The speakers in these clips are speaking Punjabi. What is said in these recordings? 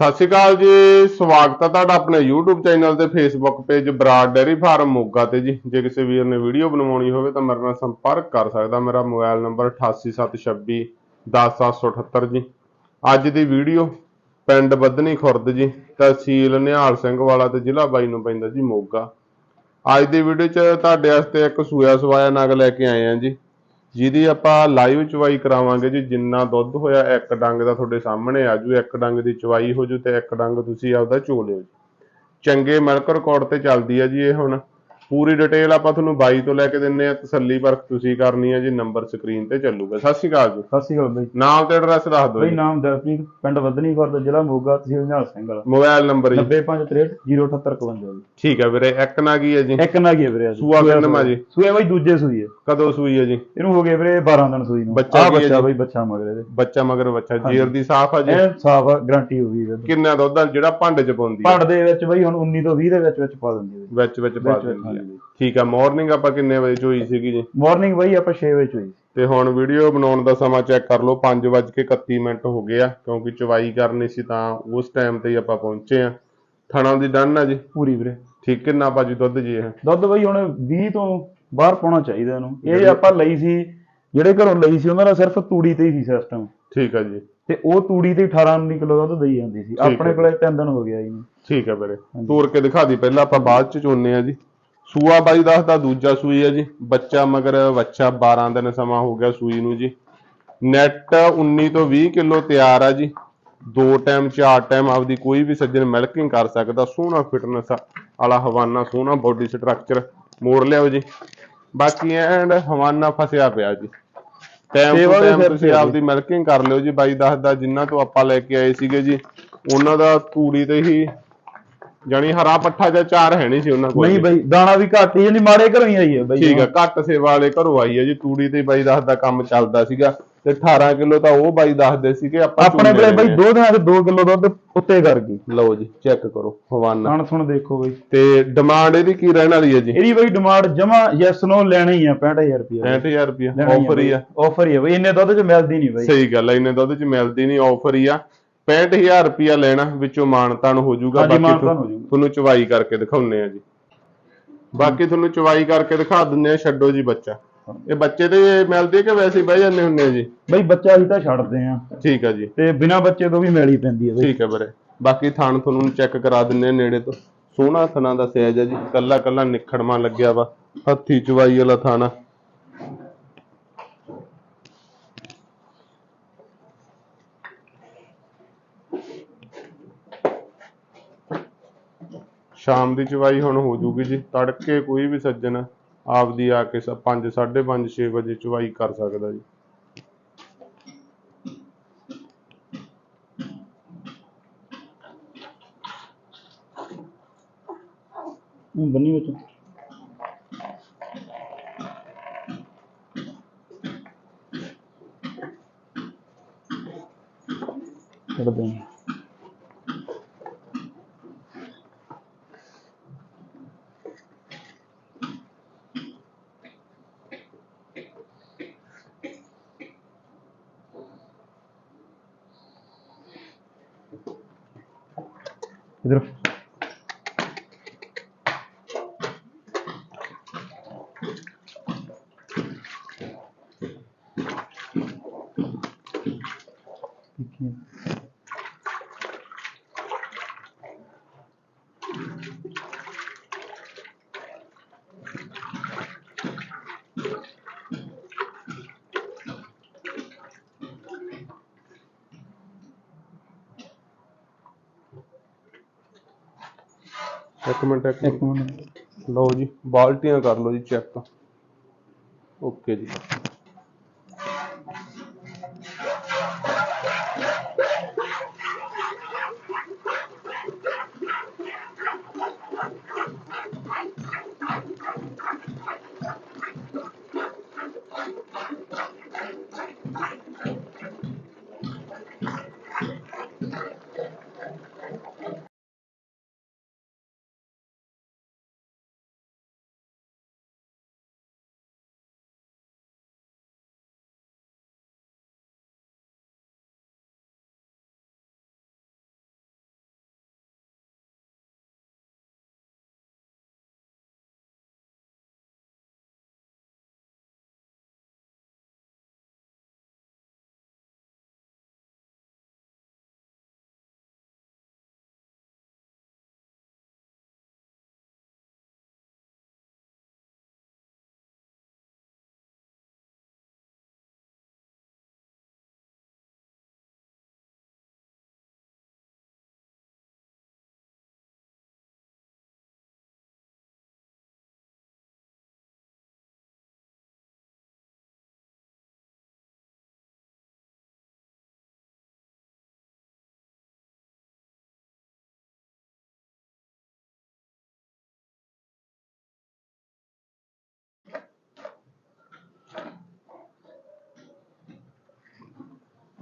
ਸਤਿ ਸ਼੍ਰੀ ਅਕਾਲ ਜੀ, ਸਵਾਗਤ ਹੈ ਤੁਹਾਡਾ ਆਪਣੇ YouTube ਚੈਨਲ ਤੇ Facebook page Brar dairy farm Moga ਤੇ ਜੀ। ਜੇ ਕਿਸੇ ਵੀਰ ਨੇ ਵੀਡੀਓ ਬਣਵਾਉਣੀ ਹੋਵੇ ਤਾਂ ਮੇਰੇ ਨਾਲ ਸੰਪਰਕ ਕਰ ਸਕਦਾ। ਮੇਰਾ ਮੋਬਾਈਲ ਨੰਬਰ 8876 10778 ਜੀ। ਅੱਜ ਦੀ ਵੀਡੀਓ ਪਿੰਡ ਬੱਧਨੀ ਖੁਰਦ ਜੀ, ਤਹਿਸੀਲ ਨਿਹਾਲ ਸਿੰਘ ਵਾਲਾ ਤੇ ਜ਼ਿਲ੍ਹਾ ਬਾਈ ਨੂੰ ਪੈਂਦਾ ਜੀ ਮੋਗਾ। ਅੱਜ ਦੀ ਵੀਡੀਓ 'ਚ ਤੁਹਾਡੇ ਵਾਸਤੇ ਇੱਕ ਸੂਆ ਸਵਾਇਆ ਨਗ ਲੈ ਕੇ ਆਏ ਆ ਜੀ। ਜਿਹਦੀ ਆਪਾਂ ਲਾਈਵ ਚਵਾਈ ਕਰਾਵਾਂਗੇ ਜੀ, ਜਿੰਨਾ ਦੁੱਧ ਹੋਇਆ ਇੱਕ ਡੰਗ ਦਾ ਤੁਹਾਡੇ ਸਾਹਮਣੇ ਆ ਜੂ ਇੱਕ ਡੰਗ ਦੀ ਚਵਾਈ ਹੋ ਜੂ ਤੇ ਇੱਕ ਡੰਗ ਤੁਸੀਂ ਆਪਦਾ ਚੋ ਲਿਓ ਜੀ ਚੰਗੇ ਮਿਲਕ ਰਿਕਾਰਡ ਤੇ ਚੱਲਦੀ ਆ ਜੀ ਇਹ ਹੁਣ। ਪੂਰੀ ਡਿਟੇਲ ਆਪਾਂ ਤੁਹਾਨੂੰ ਬਾਈ ਤੋਂ ਲੈ ਕੇ ਦਿੰਨੇ ਆ ਤਸੱਲੀ ਪਰਖ ਤੁਸੀਂ ਕਰਨੀ ਆ ਜੀ ਨੰਬਰ ਸਕਰੀਨ ਤੇ ਚੱਲੂਗਾ। ਸਤਿ ਸ਼੍ਰੀ ਅਕਾਲ ਜੀ। ਸਤਿ ਸ਼੍ਰੀ ਅਕਾਲ ਬਈ। ਨਾਮ ਤੇ ਐਡਰੈਸ ਦੱਸ ਦਿਓ ਬਈ ਨਾਮ ਦਰਪ੍ਰੀਤ ਪਿੰਡ ਵਧਨੀ ਖੁਰਦ ਜ਼ਿਲ੍ਹਾ ਮੋਗਾ ਤਹਿਸੀਲ ਨਿਹਾਲ ਸਿੰਘ ਵਾਲਾ। ਮੋਬਾਈਲ ਨੰਬਰ ਜੀ। 9563088058 ਜੀ। ਠੀਕ ਹੈ ਵੀਰੇ ਇੱਕ ਨਾ ਕੀ ਹੈ ਜੀ? ਇੱਕ ਨਾ ਗਿਆ ਵੀਰੇ ਅੱਜ। ਸੂਆ ਕਿੰਨਵਾਂ ਜੀ? ਸੂਆ। ਬਈ ਦੂਜੇ ਸੂਈ ਹੈ ਕਦੋਂ ਸੂਈ ਹੈ ਜੀ? ਇਹਨੂੰ ਹੋ ਗਏ ਵੀਰੇ 12 ਦਿਨ ਸੂਈ ਨੂੰ। ਬੱਚਾ ਕੀ ਹੈ ਬੱਚਾ? ਬਈ ਬੱਚਾ ਮਗਰ ਇਹਦੇ। ਬੱਚਾ ਮਗਰ ਬੱਚਾ ਜੀਰ ਦੀ ਸਾਫ਼ ਆ ਜੀ? ਇਹ ਸਾਫ਼ ਗਾਰੰਟੀ ਹੋ ਗਈ ਇਹਦੇ ਕਿੰਨਾ ਦੁੱਧ ਜਿਹੜਾ ਭਾਂਡੇ ਚ ਪਾਉਂਦੀ ਭੜ ਦੇ ਵਿੱਚ ਬਈ ਹੁਣ 19 ਤੋਂ 20 ਦੇ ਵਿੱਚ ਵਿੱਚ ਪਾ ਦਿੰਦੀ ਹੈ ਵਿੱਚ ਵਿੱਚ ਪਾ ਦਿੰਦੀ ਹਾਂਜੀ। ਠੀਕ ਆ ਮਾਰਨਿੰਗ ਆਪਾਂ ਕਿੰਨੇ ਵਜੇ ਚੋਈ ਸੀਗੀ ਜੀ? ਮਾਰਨਿੰਗ ਬਈ ਆਪਾਂ 6 ਵਜੇ ਚੋਈ ਤੇ ਹੁਣ ਵੀਡੀਓ ਬਣਾਉਣ ਦਾ ਸਮਾਂ ਚੈੱਕ ਕਰ ਲਓ 5:31 ਮਿੰਟ ਹੋ ਗਏ ਆ ਕਿਉਂਕਿ ਚਵਾਈ ਕਰਨੀ ਸੀ ਤਾਂ ਉਸ ਟਾਈਮ ਤੇ ਹੀ ਆਪਾਂ ਪਹੁੰਚੇ ਆ। ਥਣਾ ਦੀ ਡਨ ਆ ਜੀ? ਪੂਰੀ ਵੀਰੇ। ਠੀਕ ਕਿੰਨਾ ਭਾਜੀ ਦੁੱਧ ਜੀ ਇਹ? ਦੁੱਧ ਬਈ ਹੁਣ 20 ਤੋਂ ਬਾਹਰ ਪਾਉਣਾ ਚਾਹੀਦਾ ਇਹਨੂੰ। ਇਹ ਆਪਾਂ ਲਈ ਸੀ ਜਿਹੜੇ ਘਰੋਂ ਲਈ ਸੀ ਉਹਨਾਂ ਦਾ ਸਿਰਫ ਤੂੜੀ ਤੇ ਹੀ ਸੀ ਸਿਸਟਮ ਠੀਕ ਆ ਜੀ। ਤੇ ਉਹ ਤੂੜੀ ਤੇ 18 19 ਕਿਲੋ ਦੁੱਧ ਦੇਈ ਜਾਂਦੀ ਸੀ। ਆਪਣੇ ਕੋਲੇ 3 ਦਿਨ ਹੋ ਗਿਆ ਜੀ ਠੀਕ ਆ ਵੀਰੇ। ਤੋੜ ਕੇ ਦਿਖਾ ਦੀ ਪਹਿਲਾਂ ਆਪਾਂ ਬਾਅਦ ਚ ਚੋਨੇ ਆ ਜੀ। ਸੂਆ ਬਾਈ ਦੱਸਦਾ ਦੂਜਾ ਸੂਈ ਆ ਜੀ। ਬੱਚਾ ਮਗਰ ਬੱਚਾ 12 ਦਿਨ ਸਮਾਂ ਹੋ ਗਿਆ ਸੂਈ ਨੂੰ ਜੀ। ਨੈਟ 19 ਤੋਂ 20 ਕਿਲੋ ਤਿਆਰ ਆ ਜੀ। ਦੋ ਟਾਈਮ ਚਾਰ ਟਾਈਮ ਆਪਦੀ ਕੋਈ ਵੀ ਸੱਜਣ ਮਿਲਕਿੰਗ ਕਰ ਸਕਦਾ। ਸੋਹਣਾ ਫਿਟਨੈਸ ਵਾਲਾ ਹਵਾਨਾ ਸੋਹਣਾ ਬੋਡੀ ਸਟਰਕਚਰ ਮੋੜ ਲਿਆਓ ਜੀ। ਬਾਕੀ ਐਂਡ ਹਵਾਨਾ ਫਸਿਆ ਪਿਆ ਜੀ। ਟਾਈਮ ਟੂ ਟਾਈਮ ਤੁਸੀਂ ਆਪਦੀ ਮਿਲਕਿੰਗ ਕਰ ਲਿਓ ਜੀ। ਬਾਈ ਦੱਸਦਾ ਜਿਨ੍ਹਾਂ ਤੋਂ ਆਪਾਂ ਲੈ ਕੇ ਆਏ ਸੀਗੇ ਜੀ ਉਹਨਾਂ ਦਾ ਤੂੜੀ ਤੇ ਹੀ ਜਾਣੀ ਹਰਾ ਪੱਠਾ ਜਾਂ ਚਾਰ ਹੈ ਨਹੀਂ ਸੀ ਉਹਨਾਂ ਕੋਲ। ਨਹੀਂ। ਬਈ ਦਾਣਾ ਵੀ ਘੱਟ ਹੀ ਯਾਨੀ ਮਾੜੇ ਘਰੋਂ ਹੀ ਆਈ ਹੈ ਬਈ ਠੀਕ ਆ ਘੱਟ ਸੇਵਾ ਵਾਲੇ ਘਰੋਂ ਆਈ ਹੈ ਜੀ ਤੂੜੀ ਤੇ ਬਾਈ ਦੱਸਦਾ ਕੰਮ ਚੱਲਦਾ ਸੀਗਾ ਤੇ 18 ਕਿਲੋ ਤਾਂ ਉਹ ਬਾਈ ਦੱਸਦੇ ਸੀਗੇ ਆਪਾਂ ਆਪਣੇ ਕੋਲੇ ਬਈ ਆ। ਦੋ ਦਿਨਾਂ ਚ 2 ਕਿਲੋ ਦੁੱਧ ਉੱਤੇ ਕਰ ਗਈ। ਲਓ ਜੀ ਚੈੱਕ ਕਰੋ ਹਵਾਨਾ। ਹੁਣ ਸੁਣ ਦੇਖੋ ਬਈ। ਤੇ ਡਿਮਾਂਡ ਇਹਦੀ ਕੀ ਰਹਿਣ ਵਾਲੀ ਹੈ ਜੀ? ਇਹਦੀ ਬਈ ਡਿਮਾਂਡ ਜਮਾ ਯੈਸ ਨੋ ਲੈਣੀ ਆ 65000 ਰੁਪਏ 65000 ਰੁਪਏ ਆਫਰ ਹੀ ਆ। ਆਫਰ ਹੀ ਆ ਬਈ ਇੰਨੇ ਦੁੱਧ ਚ ਮਿਲਦੀ ਨਹੀਂ ਬਈ। ਸਹੀ ਗੱਲ ਹੈ ਇੰਨੇ ਦੁੱਧ ਚ ਮਿਲਦੀ ਨਹੀਂ ਆਫਰ ਹੀ ਆ। 65000 ਰੁਪਿਆ ਲੈਣਾ ਵਿੱਚੋਂ ਮਾਨਤਾਨ ਹੋ ਜਾਊਗਾ ਹਾਂਜੀ, ਜਾਊਗਾ। ਤੁਹਾਨੂੰ ਚਵਾਈ ਕਰਕੇ ਦਿਖਾਉਨੇ ਆ ਜੀ। ਬਾਕੀ ਤੁਹਾਨੂੰ ਚਵਾਈ ਕਰਕੇ ਦਿਖਾ ਦਿੰਨੇ ਆ ਛੱਡੋ ਜੀ ਬੱਚਾ। ਇਹ ਬੱਚੇ ਤੇ ਮਿਲਦੀ ਹੈ ਕਿ ਵੈਸੇ ਹੀ ਬਹਿ ਜਾਂਦੇ ਹੁੰਨੇ ਆ ਜੀ? ਬਈ ਬੱਚਾ ਹੀ ਤਾਂ ਛੱਡਦੇ ਆ ਠੀਕ ਆ ਜੀ। ਤੇ ਬਿਨਾ ਬੱਚੇ ਤੋਂ ਵੀ ਮੈਲੀ ਪੈਂਦੀ ਹੈ ਬਈ। ਠੀਕ ਹੈ ਵੀਰੇ। ਬਾਕੀ ਥਾਣ ਤੁਹਾਨੂੰ ਚੈੱਕ ਕਰਾ ਦਿੰਨੇ ਆ ਨੇੜੇ ਤੋਂ। ਸੋਹਣਾ ਥਣਾ ਦਾ ਸਾਈਜ਼ ਹੈ ਜੀ। ਕੱਲਾ ਕੱਲਾ ਨਿਖੜਮਾ ਲੱਗਿਆ ਵਾ। ਹੱਥੀ ਚਵਾਈ ਵਾਲਾ ਥਾਣਾ। ਸ਼ਾਮ ਦੀ ਚਵਾਈ ਹੁਣ ਹੋ ਜੂਗੀ ਜੀ ਤੜਕੇ ਕੋਈ ਵੀ ਸੱਜਣ ਆਪਦੀ ਆ ਕੇ 5 5:30 6 ਵਜੇ ਚਵਾਈ ਕਰ ਸਕਦਾ ਜੀ। ਹੂੰ, ਬੰਨੀ ਵਿੱਚ ਛੱਡਦੇ ਆ ಇದ್ರ ਇੱਕ ਮਿੰਟ ਇੱਕ ਮਿੰਟ। ਲਓ ਜੀ ਬਾਲਟੀਆਂ ਕਰ ਲਓ ਜੀ ਚੈੱਕ। ਓਕੇ ਜੀ।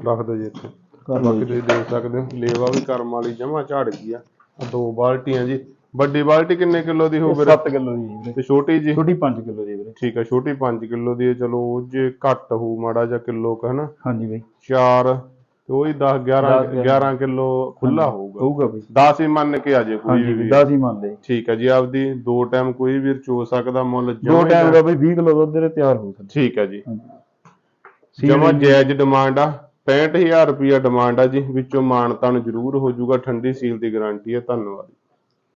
ਰੱਖ ਦਿਓ ਜੀ ਇੱਥੇ। ਬਾਕੀ ਤੁਸੀਂ ਦੇਖ ਸਕਦੇ ਹੋ ਲੇਵਾ ਵੀ ਕਰਮ ਵਾਲੀ ਜਮਾ ਝਾੜ ਗਈ ਆ। ਆਹ ਦੋ ਬਾਲਟੀਆਂ ਜੀ। ਵੱਡੀ ਬਾਲਟੀ ਕਿੰਨੇ ਕਿਲੋ ਦੀ ਹੋਊ ਵੀਰੇ? 7 ਕਿਲੋ ਦੀ ਹੈ ਤੇ ਛੋਟੀ ਜੀ? ਛੋਟੀ 5 ਕਿਲੋ ਦੀ ਵੀਰੇ। ਠੀਕ ਹੈ ਛੋਟੀ 5 ਕਿਲੋ ਦੀ ਹੈ। ਚਲੋ ਉਹ ਜੇ ਘੱਟ ਹੋਊ ਮਾੜਾ ਜਾਂ ਕਿਲੋ ਕ ਹਨਾ? ਹਾਂਜੀ ਬਈ। 4 ਤੇ ਉਹੀ 10 11 11 ਕਿਲੋ ਖੁੱਲਾ ਹੋਊਗਾ। ਹੋਊਗਾ ਬਈ। 10 ਹੀ ਮੰਨ ਕੇ ਆ ਜੇ ਕੋਈ ਹਾਂਜੀ ਵੀ। 10 ਹੀ ਮੰਨ ਲਏ। ਠੀਕ ਹੈ ਜੀ ਆਪਦੀ ਦੋ ਟਾਈਮ ਕੋਈ ਵੀਰ ਚੋ ਸਕਦਾ ਮੁੱਲ ਦੋ ਜਮਾਂ ਹੀ ਟਾਈਮ ਦਾ ਬਈ 20 ਕਿਲੋ ਦੁੱਧ ਦੇ ਤਿਆਰ ਹੋ ਸਕਦਾ। ਠੀਕ ਹੈ ਜੀ। ਜਮਾ ਜਾਇਜ਼ ਡਿਮਾਂਡ ਆ। 65000 ਰੁਪਿਆ ਡਿਮਾਂਡ ਆ ਜੀ, ਵਿੱਚੋਂ ਮਾਨਤਾ ਨੂੰ ਜ਼ਰੂਰ ਹੋ ਜਾਊਗਾ ਠੰਡੀ ਸੀਲ ਦੀ ਗਾਰੰਟੀ ਹੈ ਧੰਨਵਾਦ